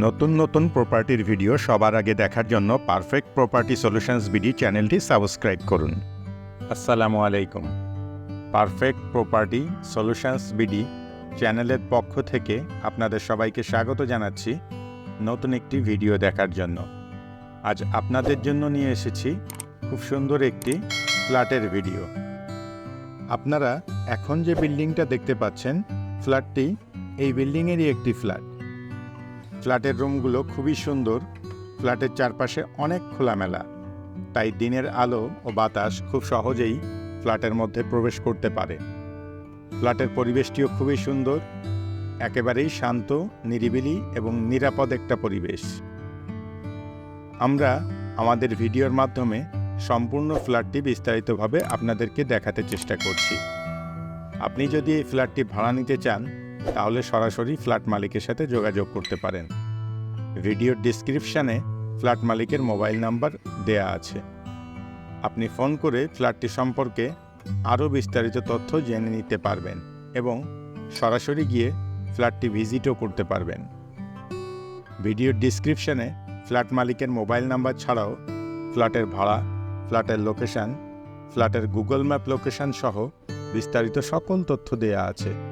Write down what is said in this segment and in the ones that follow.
নতুন নতুন প্রপার্টির ভিডিও সবার আগে দেখার জন্য পারফেক্ট প্রপার্টি সলিউশনস বিডি চ্যানেলটি সাবস্ক্রাইব করুন। আসসালামু আলাইকুম। পারফেক্ট প্রপার্টি সলিউশনস বিডি চ্যানেলের পক্ষ থেকে আপনাদের সবাইকে স্বাগত জানাচ্ছি নতুন একটি ভিডিও দেখার জন্য। আজ আপনাদের জন্য নিয়ে এসেছি খুব সুন্দর একটি ফ্ল্যাটের ভিডিও আপনারা এখন যে বিল্ডিংটা দেখতে পাচ্ছেন, ফ্ল্যাটটি এই বিল্ডিংয়েরই একটি ফ্ল্যাট। ফ্ল্যাটের রুমগুলো খুবই সুন্দর। ফ্ল্যাটের চারপাশে অনেক খোলামেলা। তাই দিনের আলো ও বাতাস খুব সহজেই ফ্ল্যাটের মধ্যে প্রবেশ করতে পারে। ফ্ল্যাটের পরিবেশটিও খুবই সুন্দর। একেবারেই শান্ত, নিরিবিলি এবং নিরাপদ একটা পরিবেশ। আমরা আমাদের ভিডিওর মাধ্যমে সম্পূর্ণ ফ্ল্যাটটি বিস্তারিতভাবে আপনাদেরকে দেখাতে চেষ্টা করছি। আপনি যদি এই ফ্ল্যাটটি ভাড়া নিতে চান তাহলে সরাসরি ফ্ল্যাট মালিকের সাথে যোগাযোগ করতে পারেন। ভিডিওর ডিসক্রিপশানে ফ্ল্যাট মালিকের মোবাইল নাম্বার দেয়া আছে। আপনি ফোন করে ফ্ল্যাটটি সম্পর্কে আরও বিস্তারিত তথ্য জেনে নিতে পারবেন এবং সরাসরি গিয়ে ফ্ল্যাটটি ভিজিটও করতে পারবেন। ভিডিওর ডিসক্রিপশানে ফ্ল্যাট মালিকের মোবাইল নাম্বার ছাড়াও ফ্ল্যাটের ভাড়া, ফ্ল্যাটের লোকেশন, ফ্ল্যাটের গুগল ম্যাপ লোকেশন সহ বিস্তারিত সকল তথ্য দেয়া আছে।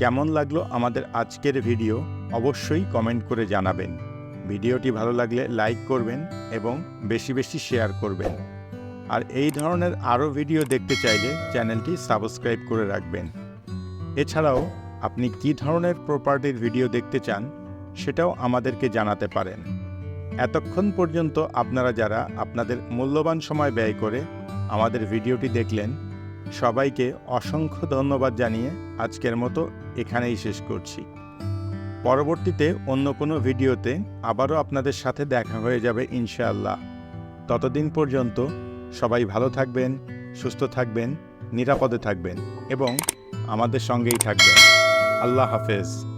কেমন লাগল আমাদের আজকের ভিডিও অবশ্যই কমেন্ট করে জানাবেন। ভিডিওটি ভালো লাগলে লাইক করবেন এবং বেশি বেশি শেয়ার করবেন। আর এই ধরনের আরও ভিডিও দেখতে চাইলে চ্যানেলটি সাবস্ক্রাইব করে রাখবেন। এছাড়াও, আপনি কী ধরনের প্রপার্টির ভিডিও দেখতে চান, সেটাও আমাদেরকে জানাতে পারেন। এতক্ষণ পর্যন্ত আপনারা যারা আপনাদের মূল্যবান সময় ব্যয় করে আমাদের ভিডিওটি দেখলেন সবাইকে অসংখ্য ধন্যবাদ জানিয়ে আজকের মতো এখানেই শেষ করছি। পরবর্তীতে অন্য কোনো ভিডিওতে আবারও আপনাদের সাথে দেখা হয়ে যাবে ইনশাআল্লাহ। ততদিন পর্যন্ত সবাই ভালো থাকবেন, সুস্থ থাকবেন, নিরাপদে থাকবেন এবং আমাদের সঙ্গেই থাকবেন। আল্লাহ হাফেজ।